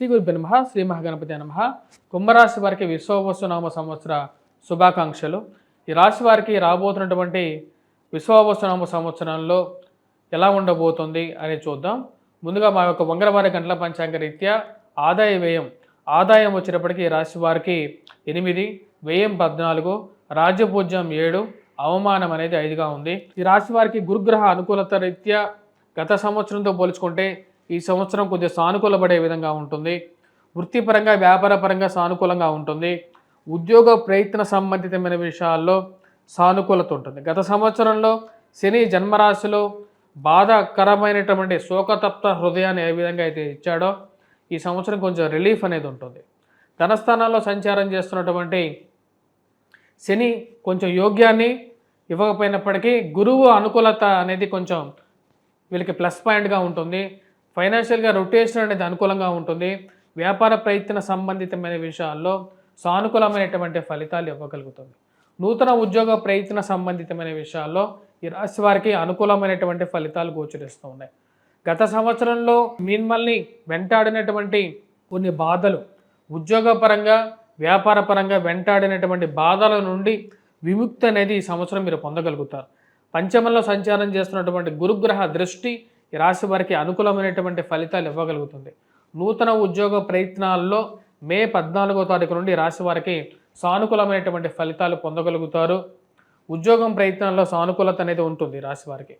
శ్రీ గురు నమ శ్రీ మహాగణపతి నమ. కుంభరాశి వారికి విశ్వవస్తునామ సంవత్సర శుభాకాంక్షలు. ఈ రాశి వారికి రాబోతున్నటువంటి విశ్వవస్తునామ సంవత్సరంలో ఎలా ఉండబోతుంది అని చూద్దాం. ముందుగా మా యొక్క వంగరవారి గంటల పంచాంగ రీత్యా ఆదాయ వ్యయం. ఆదాయం వచ్చినప్పటికీ రాశి వారికి ఎనిమిది వ్యయం పద్నాలుగు రాజ్యపూజ్యం ఏడు అవమానం అనేది ఐదుగా ఉంది. ఈ రాశి వారికి గురుగ్రహ అనుకూలత రీత్యా గత సంవత్సరంతో పోల్చుకుంటే ఈ సంవత్సరం కొద్దిగా సానుకూలపడే విధంగా ఉంటుంది. వృత్తిపరంగా వ్యాపారపరంగా సానుకూలంగా ఉంటుంది. ఉద్యోగ ప్రయత్న సంబంధితమైన విషయాల్లో సానుకూలత ఉంటుంది. గత సంవత్సరంలో శని జన్మరాశిలో బాధాకరమైనటువంటి శోకతప్త హృదయాన్ని ఏ విధంగా అయితే ఇచ్చాడో ఈ సంవత్సరం కొంచెం రిలీఫ్ అనేది ఉంటుంది. ధనస్థానాల్లో సంచారం చేస్తున్నటువంటి శని కొంచెం యోగ్యాన్ని ఇవ్వకపోయినప్పటికీ గురువు అనుకూలత అనేది కొంచెం వీళ్ళకి ప్లస్ పాయింట్గా ఉంటుంది. ఫైనాన్షియల్గా రొటేషన్ అనేది అనుకూలంగా ఉంటుంది. వ్యాపార ప్రయత్న సంబంధితమైన విషయాల్లో సానుకూలమైనటువంటి ఫలితాలు ఇవ్వగలుగుతుంది. నూతన ఉద్యోగ ప్రయత్న సంబంధితమైన విషయాల్లో ఈ రాశి వారికి అనుకూలమైనటువంటి ఫలితాలు గోచరిస్తూ ఉన్నాయి. గత సంవత్సరంలో మిమ్మల్ని వెంటాడినటువంటి కొన్ని బాధలు ఉద్యోగపరంగా వ్యాపారపరంగా వెంటాడినటువంటి బాధల నుండి విముక్తి అనేది ఈ సంవత్సరం మీరు పొందగలుగుతారు. పంచమంలో సంచారం చేస్తున్నటువంటి గురుగ్రహ దృష్టి ఈ రాశి వారికి అనుకూలమైనటువంటి ఫలితాలు ఇవ్వగలుగుతుంది. నూతన ఉద్యోగ ప్రయత్నాల్లో మే పద్నాలుగో తారీఖు నుండి రాశి వారికి సానుకూలమైనటువంటి ఫలితాలు పొందగలుగుతారు. ఉద్యోగం ప్రయత్నాల్లో సానుకూలత అనేది ఉంటుంది రాశి వారికి.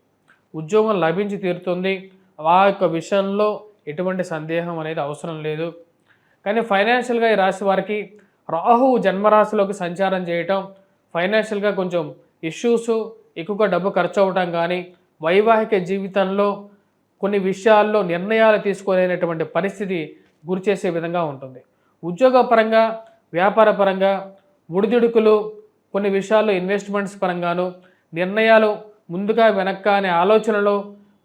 ఉద్యోగం లభించి తీరుతుంది. ఆ యొక్క విషయంలో ఎటువంటి సందేహం అనేది అవసరం లేదు. కానీ ఫైనాన్షియల్గా ఈ రాశి వారికి రాహువు జన్మరాశిలోకి సంచారం చేయటం ఫైనాన్షియల్గా కొంచెం ఇష్యూస్ ఎక్కువగా డబ్బు ఖర్చు అవ్వటం కానీ వైవాహిక జీవితంలో కొన్ని విషయాల్లో నిర్ణయాలు తీసుకోలేనటువంటి పరిస్థితి గురిచేసే విధంగా ఉంటుంది. ఉద్యోగపరంగా వ్యాపారపరంగా ఒడిదుడుకులు కొన్ని విషయాల్లో ఇన్వెస్ట్మెంట్స్ పరంగాను నిర్ణయాలు ముందుగా వెనక్క అనే ఆలోచనలో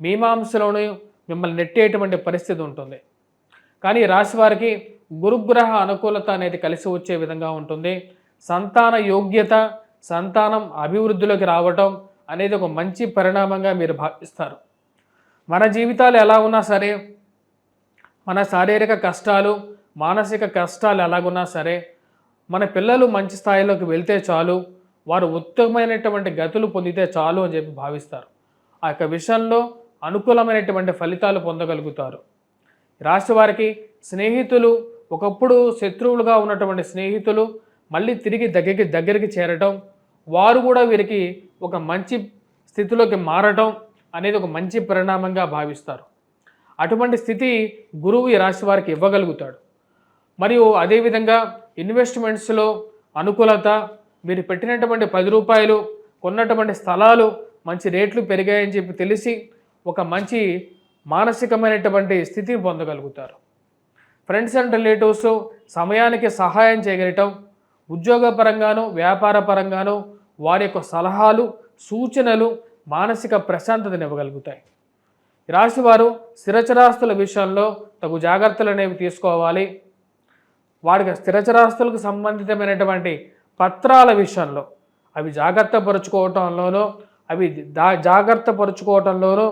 మీమాంసలోను మిమ్మల్ని నెట్టేటువంటి పరిస్థితి ఉంటుంది. కానీ రాశివారికి గురుగ్రహ అనుకూలత అనేది కలిసి వచ్చే విధంగా ఉంటుంది. సంతాన యోగ్యత సంతానం అభివృద్ధిలోకి రావటం అనేది ఒక మంచి పరిణామంగా మీరు భావిస్తారు. మన జీవితాలు ఎలా ఉన్నా సరే మన శారీరక కష్టాలు మానసిక కష్టాలు ఎలాగున్నా సరే మన పిల్లలు మంచి స్థాయిలోకి వెళ్తే చాలు వారు ఉత్తమమైనటువంటి గతులు పొందితే చాలు అని చెప్పి భావిస్తారు. ఆ యొక్క విషయంలో అనుకూలమైనటువంటి ఫలితాలు పొందగలుగుతారు. రాష్ట్ర వారికి స్నేహితులు ఒకప్పుడు శత్రువులుగా ఉన్నటువంటి స్నేహితులు మళ్ళీ తిరిగి దగ్గరికి దగ్గరికి చేరటం వారు కూడా వీరికి ఒక మంచి స్థితిలోకి మారటం అనేది ఒక మంచి పరిణామంగా భావిస్తారు. అటువంటి స్థితి గురువు ఈ రాశి వారికి ఇవ్వగలుగుతాడు. మరియు అదేవిధంగా ఇన్వెస్ట్మెంట్స్లో అనుకూలత మీరు పెట్టినటువంటి పది రూపాయలు కొన్నటువంటి స్థలాలు మంచి రేట్లు పెరిగాయని చెప్పి తెలిసి ఒక మంచి మానసికమైనటువంటి స్థితిని పొందగలుగుతారు. ఫ్రెండ్స్ అండ్ రిలేటివ్స్ సమయానికి సహాయం చేయగలటం ఉద్యోగపరంగాను వ్యాపార పరంగాను వారి యొక్క సలహాలు సూచనలు మానసిక ప్రశాంతతనివ్వగలుగుతాయి రాశివారు స్థిరచరాస్తుల విషయంలో తగు జాగ్రత్తలు అనేవి తీసుకోవాలి. వాడికి స్థిరచరాస్తులకు సంబంధితమైనటువంటి పత్రాల విషయంలో అవి జాగ్రత్త పరుచుకోవటంలోనూ అవి దా జాగ్రత్త పరుచుకోవటంలోనూ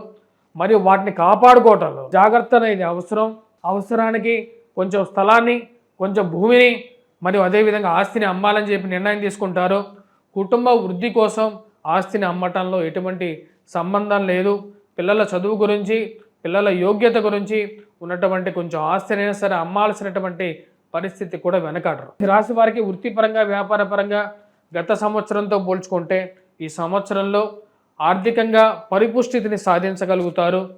మరియు వాటిని కాపాడుకోవటంలో జాగ్రత్త అనేది అవసరం. అవసరానికి కొంచెం స్థలాన్ని కొంచెం భూమిని మరియు అదేవిధంగా ఆస్తిని అమ్మాలని చెప్పి నిర్ణయం తీసుకుంటారు. కుటుంబ వృద్ధి కోసం ఆస్తిని అమ్మటంలో ఎటువంటి సంబంధం లేదు. పిల్లల చదువు గురించి పిల్లల యోగ్యత గురించి ఉన్నటువంటి కొంచెం ఆస్తినైనా సరే అమ్మాల్సినటువంటి పరిస్థితి కూడా వెనకాడరు. ఈ రాశి వారికి వృత్తిపరంగా వ్యాపారపరంగా గత సంవత్సరంతో పోల్చుకుంటే ఈ సంవత్సరంలో ఆర్థికంగా పరిపుష్టితిని సాధించగలుగుతారు.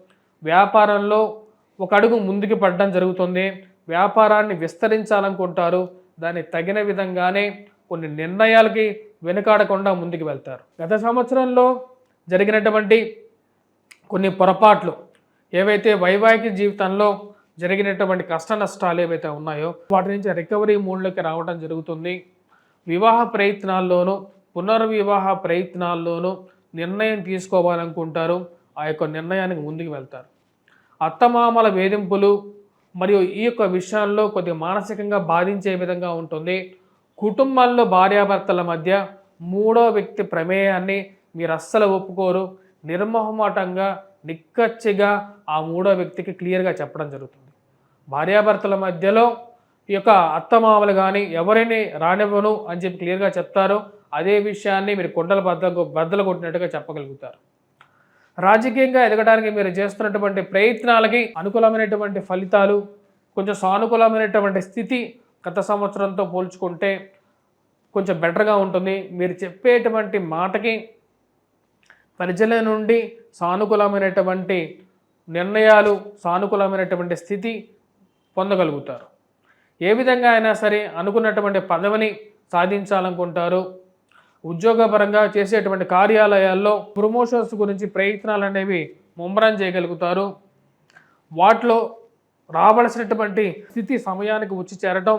వ్యాపారంలో ఒక అడుగు ముందుకు పడడం జరుగుతుంది. వ్యాపారాన్ని విస్తరించాలనుకుంటారు. దాన్ని తగిన విధంగానే కొన్ని నిర్ణయాలకి వెనుకాడకుండా ముందుకు వెళ్తారు. గత సంవత్సరంలో జరిగినటువంటి కొన్ని పొరపాట్లు ఏవైతే వైవాహిక జీవితంలో జరిగినటువంటి కష్ట నష్టాలు ఏవైతే ఉన్నాయో వాటి నుంచి రికవరీ మూడ్లోకి రావడం జరుగుతుంది. వివాహ ప్రయత్నాల్లోనూ పునర్వివాహ ప్రయత్నాల్లోనూ నిర్ణయం తీసుకోవాలనుకుంటారు. ఆ యొక్క నిర్ణయానికి ముందుకు వెళ్తారు. అత్తమామల వేధింపులు మరియు ఈ యొక్క విషయాల్లో కొద్దిగా మానసికంగా బాధించే విధంగా ఉంటుంది. కుటుంబాల్లో భార్యాభర్తల మధ్య మూడో వ్యక్తి ప్రమేయాన్ని మీరు అస్సలు ఒప్పుకోరు. నిర్మోహమాటంగా నిక్కచ్చిగా ఆ మూడో వ్యక్తికి క్లియర్గా చెప్పడం జరుగుతుంది. భార్యాభర్తల మధ్యలో ఈ యొక్క అత్తమామలు కానీ ఎవరిని రానివ్వను అని చెప్పి క్లియర్గా చెప్తారో అదే విషయాన్ని మీరు కొండల బద్ద బద్దలు కొట్టినట్టుగా చెప్పగలుగుతారు. రాజకీయంగా ఎదగడానికి మీరు చేస్తున్నటువంటి ప్రయత్నాలకి అనుకూలమైనటువంటి ఫలితాలు కొంచెం సానుకూలమైనటువంటి స్థితి గత సంవత్సరంతో పోల్చుకుంటే కొంచెం బెటర్గా ఉంటుంది. మీరు చెప్పేటువంటి మాటకి ప్రజల నుండి సానుకూలమైనటువంటి నిర్ణయాలు సానుకూలమైనటువంటి స్థితి పొందగలుగుతారు. ఏ విధంగా అయినా సరే అనుకున్నటువంటి పదవిని సాధించాలనుకుంటారు. ఉద్యోగపరంగా చేసేటువంటి కార్యాలయాల్లో ప్రమోషన్స్ గురించి ప్రయత్నాలు అనేవి ముమ్మరం చేయగలుగుతారు. వాటిలో రావలసినటువంటి స్థితి సమయానికి వచ్చి చేరటం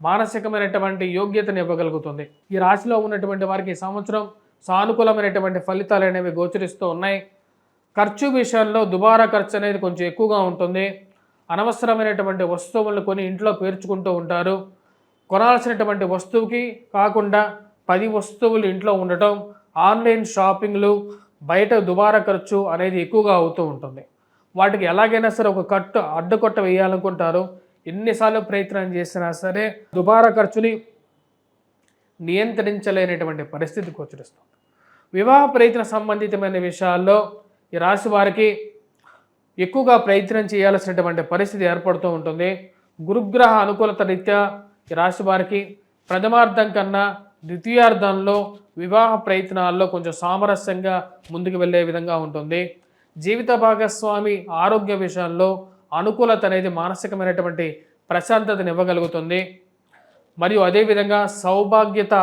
మానసికమైనటువంటి యోగ్యతను ఇవ్వగలుగుతుంది. ఈ రాశిలో ఉన్నటువంటి వారికి ఈ సంవత్సరం సానుకూలమైనటువంటి ఫలితాలు అనేవి గోచరిస్తూ ఉన్నాయి. ఖర్చు విషయంలో దుబారా ఖర్చు అనేది కొంచెం ఎక్కువగా ఉంటుంది. అనవసరమైనటువంటి వస్తువులను కొని ఇంట్లో పేర్చుకుంటూ ఉంటారు. కొనాల్సినటువంటి వస్తువుకి కాకుండా పది వస్తువులు ఇంట్లో ఉండటం ఆన్లైన్ షాపింగ్లు బయట దుబారా ఖర్చు అనేది ఎక్కువగా అవుతూ ఉంటుంది. వాటికి ఎలాగైనా సరే ఒక కట్టు అడ్డకొట్ట వేయాలనుకుంటారు. ఎన్నిసార్లు ప్రయత్నం చేసినా సరే దుబారా ఖర్చుని నియంత్రించలేనటువంటి పరిస్థితి గోచరిస్తుంది. వివాహ ప్రయత్న సంబంధితమైన విషయాల్లో ఈ రాశి వారికి ఎక్కువగా ప్రయత్నం చేయాల్సినటువంటి పరిస్థితి ఏర్పడుతూ ఉంటుంది. గురుగ్రహ అనుకూలత రీత్యా ఈ రాశి వారికి ప్రథమార్థం కన్నా ద్వితీయార్థంలో వివాహ ప్రయత్నాల్లో కొంచెం సామరస్యంగా ముందుకు వెళ్ళే విధంగా ఉంటుంది. జీవిత భాగస్వామి ఆరోగ్య విషయంలో అనుకూలత అనేది మానసికమైనటువంటి ప్రశాంతతను ఇవ్వగలుగుతుంది. మరియు అదేవిధంగా సౌభాగ్యత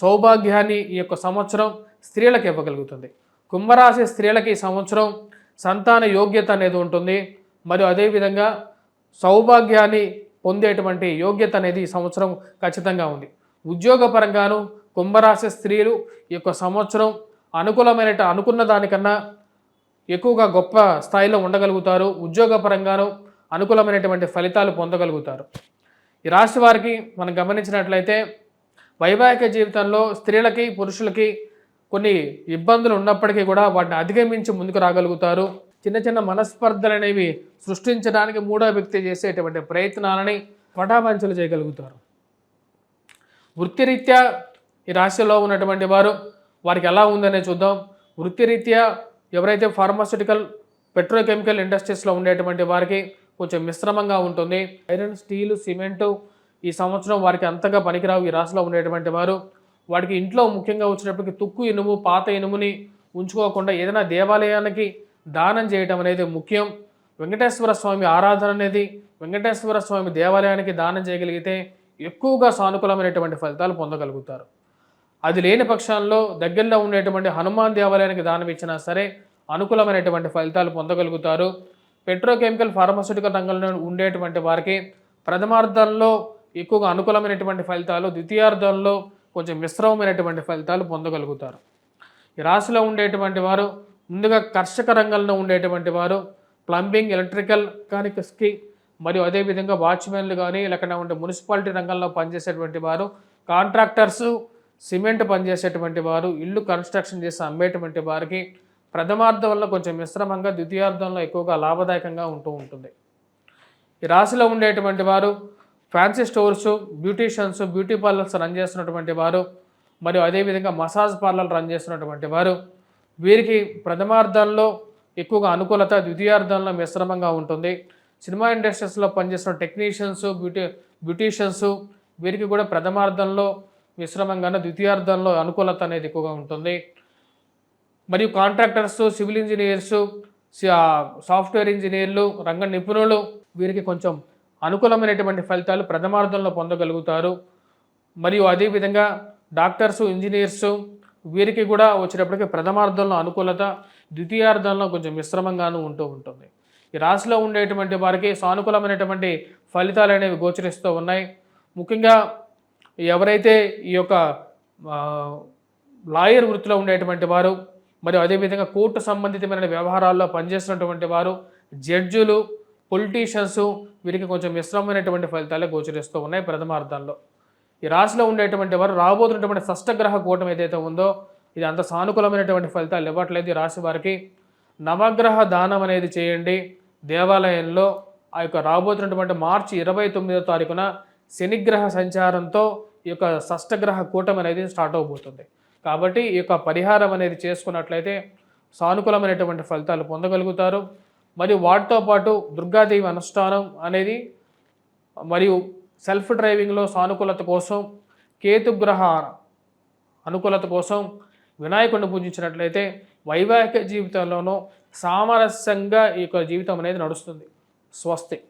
సౌభాగ్యాన్ని ఈ యొక్క సంవత్సరం స్త్రీలకు ఇవ్వగలుగుతుంది. కుంభరాశి స్త్రీలకి ఈ సంవత్సరం సంతాన యోగ్యత అనేది ఉంటుంది. మరియు అదేవిధంగా సౌభాగ్యాన్ని పొందేటువంటి యోగ్యత అనేది ఈ సంవత్సరం ఖచ్చితంగా ఉంది. ఉద్యోగపరంగాను కుంభరాశి స్త్రీలు ఈ యొక్క సంవత్సరం అనుకూలమైన అనుకున్న దానికన్నా ఎక్కువగా గొప్ప స్థాయిలో ఉండగలుగుతారు ఉద్యోగపరంగాను అనుకూలమైనటువంటి ఫలితాలు పొందగలుగుతారు. ఈ రాశి వారికి మనం గమనించినట్లయితే వైవాహిక జీవితంలో స్త్రీలకి పురుషులకి కొన్ని ఇబ్బందులు ఉన్నప్పటికీ కూడా వాటిని అధిగమించి ముందుకు రాగలుగుతారు. చిన్న చిన్న మనస్పర్ధలు అనేవి సృష్టించడానికి మూడో వ్యక్తి చేసేటువంటి ప్రయత్నాలని పటాపంచలు చేయగలుగుతారు. వృత్తిరీత్యా ఈ రాశిలో ఉన్నటువంటి వారు వారికి ఎలా ఉందనే చూద్దాం. వృత్తిరీత్యా ఎవరైతే ఫార్మాస్యూటికల్ పెట్రోకెమికల్ ఇండస్ట్రీస్లో ఉండేటువంటి వారికి కొంచెం మిశ్రమంగా ఉంటుంది. ఐరన్ స్టీలు సిమెంటు ఈ సంవత్సరం వారికి అంతగా పనికిరావు ఈ రాశిలో ఉండేటువంటి వారు. వాడికి ఇంట్లో ముఖ్యంగా వచ్చినప్పటికీ తుక్కు ఇనుము పాత ఇనుముని ఉంచుకోకుండా ఏదైనా దేవాలయానికి దానం చేయటం అనేది ముఖ్యం. వెంకటేశ్వర స్వామి ఆరాధన అనేది వెంకటేశ్వర స్వామి దేవాలయానికి దానం చేయగలిగితే ఎక్కువగా సానుకూలమైనటువంటి ఫలితాలు పొందగలుగుతారు. అది లేని పక్షంలో దగ్గరలో ఉండేటువంటి హనుమాన్ దేవాలయానికి దానం ఇచ్చినా సరే అనుకూలమైనటువంటి ఫలితాలు పొందగలుగుతారు. పెట్రోకెమికల్ ఫార్మాస్యూటికల్ రంగంలో ఉండేటువంటి వారికి ప్రథమార్థంలో ఎక్కువగా అనుకూలమైనటువంటి ఫలితాలు ద్వితీయార్థంలో కొంచెం మిశ్రమమైనటువంటి ఫలితాలు పొందగలుగుతారు. ఈ రాశిలో ఉండేటువంటి వారు ముందుగా కర్షక రంగంలో ఉండేటువంటి వారు ప్లంబింగ్ ఎలక్ట్రికల్ మెకానిక్స్కి మరియు అదేవిధంగా వాచ్మెన్లు కానీ లేకుండా ఉండే మున్సిపాలిటీ రంగంలో పనిచేసేటువంటి వారు కాంట్రాక్టర్సు సిమెంట్ పనిచేసేటువంటి వారు ఇల్లు కన్స్ట్రక్షన్ చేసి అమ్మేటువంటి వారికి ప్రథమార్థం వల్ల కొంచెం మిశ్రమంగా ద్వితీయార్థంలో ఎక్కువగా లాభదాయకంగా ఉంటూ ఉంటుంది. ఈ రాశిలో ఉండేటువంటి వారు fancy stores beauticians beauty parlours run చేస్తున్నటువంటి వారు మరియు అదేవిధంగా మసాజ్ పార్లర్ రన్ చేస్తున్నటువంటి వారు వీరికి ప్రథమార్థంలో ఎక్కువగా అనుకూలత ద్వితీయార్థంలో మిశ్రమంగా ఉంటుంది. సినిమా ఇండస్ట్రీస్లో పనిచేస్తున్న టెక్నీషియన్స్ బ్యూటీ బ్యూటీషియన్స్ వీరికి కూడా ప్రథమార్థంలో మిశ్రమంగానే ద్వితీయార్థంలో అనుకూలత అనేది ఎక్కువగా ఉంటుంది. మరియు కాంట్రాక్టర్స్ సివిల్ ఇంజనీర్స్ సాఫ్ట్వేర్ ఇంజనీర్లు రంగ నిపుణులు వీరికి కొంచెం అనుకూలమైనటువంటి ఫలితాలు ప్రథమార్థంలో పొందగలుగుతారు. మరియు అదేవిధంగా డాక్టర్స్ ఇంజనీర్స్ వీరికి కూడా వచ్చేటప్పటికి ప్రథమార్థంలో అనుకూలత ద్వితీయార్థంలో కొంచెం మిశ్రమంగాను ఉంటూ ఉంటుంది. ఈ రాశిలో ఉండేటువంటి వారికి సానుకూలమైనటువంటి ఫలితాలు అనేవి గోచరిస్తూ ఉన్నాయి. ముఖ్యంగా ఎవరైతే ఈ యొక్క లాయర్ వృత్తిలో ఉండేటువంటి వారు మరియు అదేవిధంగా కోర్టు సంబంధితమైన వ్యవహారాల్లో పనిచేస్తున్నటువంటి వారు జడ్జులు పొలిటీషియన్స్ వీరికి కొంచెం మిశ్రమమైనటువంటి ఫలితాలే గోచరిస్తూ ఉన్నాయి ప్రథమార్థంలో. ఈ రాశిలో ఉండేటువంటి వారు రాబోతున్నటువంటి షష్టగ్రహ కూటం ఏదైతే ఉందో ఇది అంత సానుకూలమైనటువంటి ఫలితాలు ఇవ్వట్లేదు ఈ రాశి వారికి. నవగ్రహ దానం అనేది చేయండి. దేవాలయంలో ఆ యొక్క రాబోతున్నటువంటి మార్చి ఇరవై తొమ్మిదో తారీఖున శనిగ్రహ సంచారంతో ఈ యొక్క షష్టగ్రహ కూటమి అనేది స్టార్ట్ అవబోతుంది. కాబట్టి ఈ యొక్క పరిహారం అనేది చేసుకున్నట్లయితే సానుకూలమైనటువంటి ఫలితాలు పొందగలుగుతారు. మరియు వాటితో పాటు దుర్గాదేవి అనుష్ఠానం అనేది మరియు సెల్ఫ్ డ్రైవింగ్లో సానుకూలత కోసం కేతుగ్రహ అనుకూలత కోసం వినాయకుడిని పూజించినట్లయితే వైవాహిక జీవితంలోనూ సామరస్యంగా ఈ యొక్క జీవితం అనేది నడుస్తుంది. స్వస్తి.